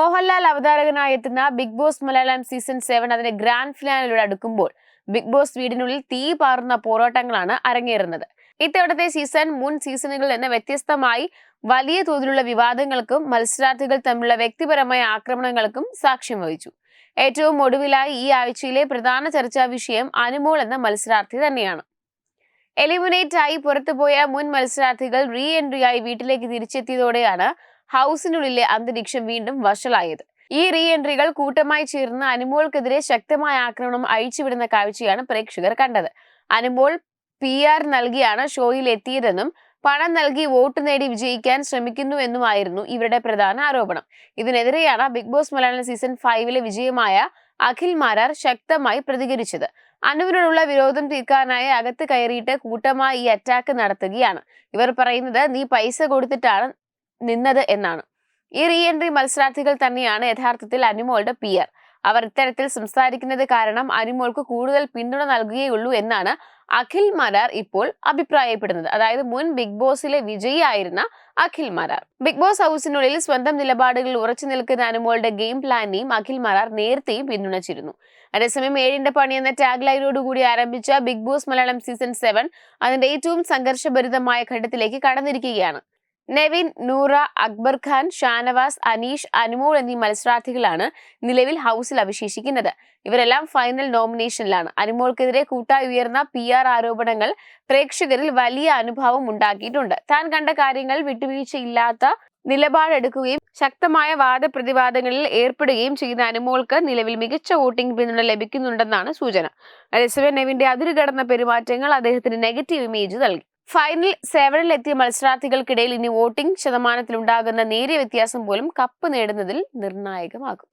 മോഹൻലാൽ അവതാരകനായി എത്തുന്ന Bigg Boss Malayalam season seven അതിന്റെ ഗ്രാൻഡ് ഫിനാലിലൂടെ അടുക്കുമ്പോൾ ബിഗ് ബോസ് വീടിനുള്ളിൽ തീ പാറുന്ന പോരാട്ടങ്ങളാണ് അരങ്ങേറുന്നത്. ഇത്തവണത്തെ സീസൺ മുൻ സീസണുകളിൽ നിന്ന് വ്യത്യസ്തമായി വലിയ തോതിലുള്ള വിവാദങ്ങൾക്കും മത്സരാർത്ഥികൾ തമ്മിലുള്ള വ്യക്തിപരമായ ആക്രമണങ്ങൾക്കും സാക്ഷ്യം വഹിച്ചു. ഏറ്റവും ഒടുവിലായി ഈ ആഴ്ചയിലെ പ്രധാന ചർച്ചാ വിഷയം അനുമോൾ എന്ന മത്സരാർത്ഥി തന്നെയാണ്. എലിമിനേറ്റ് ആയി പുറത്തുപോയ മുൻ മത്സരാർത്ഥികൾ റീ എൻട്രി ആയി വീട്ടിലേക്ക് തിരിച്ചെത്തിയതോടെയാണ് ഹൗസിനുള്ളിലെ അന്തരീക്ഷം വീണ്ടും വഷളായത്. ഈ റീ എൻട്രികൾ കൂട്ടമായി ചേർന്ന് അനുമോൾക്കെതിരെ ശക്തമായ ആക്രമണം അഴിച്ചുവിടുന്ന കാഴ്ചയാണ് പ്രേക്ഷകർ കണ്ടത്. അനുമോൾ പി ആർ നൽകിയാണ് ഷോയിൽ എത്തിയതെന്നും പണം നൽകി വോട്ട് നേടി വിജയിക്കാൻ ശ്രമിക്കുന്നു എന്നുമായിരുന്നു ഇവരുടെ പ്രധാന ആരോപണം. ഇതിനെതിരെയാണ് ബിഗ് ബോസ് മലയാളം സീസൺ ഫൈവിലെ വിജയമായ അഖിൽ മാരാർ ശക്തമായി പ്രതികരിച്ചത്. അനുവിനോടുള്ള വിരോധം തീർക്കാനായി അകത്ത് കയറിയിട്ട് കൂട്ടമായി ഈ അറ്റാക്ക് നടത്തുകയാണ്. ഇവർ പറയുന്നത് നീ പൈസ കൊടുത്തിട്ടാണ് നിന്നത് എന്നാണ്. ഈ റീ എൻട്രി മത്സരാർത്ഥികൾ തന്നെയാണ് യഥാർത്ഥത്തിൽ അനുമോളുടെ പിയർ അവർ ഇത്തരത്തിൽ സംസാരിക്കുന്നത് കാരണം അനുമോൾക്ക് കൂടുതൽ പിന്തുണ നൽകുകയുള്ളൂ എന്നാണ് അഖിൽ മരാർ ഇപ്പോൾ അഭിപ്രായപ്പെടുന്നത്. അതായത് മുൻ ബിഗ് ബോസിലെ വിജയിയായിരുന്ന അഖിൽ മരാർ. ബിഗ് ബോസ് ഹൗസിനുള്ളിൽ സ്വന്തം നിലപാടുകൾ ഉറച്ചു നിൽക്കുന്ന അനുമോളുടെ ഗെയിം പ്ലാനിനെയും അഖിൽ മാരാർ നേരത്തെയും പിന്തുണച്ചിരുന്നു. അതേസമയം ഏഴിന്റെ പണി എന്ന ടാഗ് ലൈനോടുകൂടി ആരംഭിച്ച Bigg Boss Malayalam season seven അതിന്റെ ഏറ്റവും സംഘർഷഭരിതമായ ഘട്ടത്തിലേക്ക് കടന്നിരിക്കുകയാണ്. നെവിൻ നൂറ അക്ബർ ഖാൻ ഷാനവാസ് അനീഷ് അനുമോൾ എന്നീ മത്സരാർത്ഥികളാണ് നിലവിൽ ഹൗസിൽ അവശേഷിക്കുന്നത്. ഇവരെല്ലാം ഫൈനൽ നോമിനേഷനിലാണ് അനുമോൾക്കെതിരെ കൂട്ടായി ഉയർന്ന പി ആർ ആരോപണങ്ങൾ പ്രേക്ഷകരിൽ വലിയ അനുഭവം ഉണ്ടാക്കിയിട്ടുണ്ട്. താൻ കണ്ട കാര്യങ്ങൾ വിട്ടുവീഴ്ചയില്ലാത്ത നിലപാടെടുക്കുകയും ശക്തമായ വാദപ്രതിവാദങ്ങളിൽ ഏർപ്പെടുകയും ചെയ്യുന്ന അനുമോൾക്ക് നിലവിൽ മികച്ച വോട്ടിംഗ് പിന്തുണ ലഭിക്കുന്നുണ്ടെന്നാണ് സൂചന. അതേസമയം നെവിന്റെ അതിരുകടന്ന പെരുമാറ്റങ്ങൾ അദ്ദേഹത്തിന് നെഗറ്റീവ് ഇമേജ് നൽകി. ഫൈനൽ സെവനിലെത്തിയ മത്സരാർത്ഥികൾക്കിടയിൽ ഇനി വോട്ടിംഗ് ശതമാനത്തിലുണ്ടാകുന്ന നേരിയ വ്യത്യാസം പോലും കപ്പ് നേടുന്നതിൽ നിർണായകമാകും.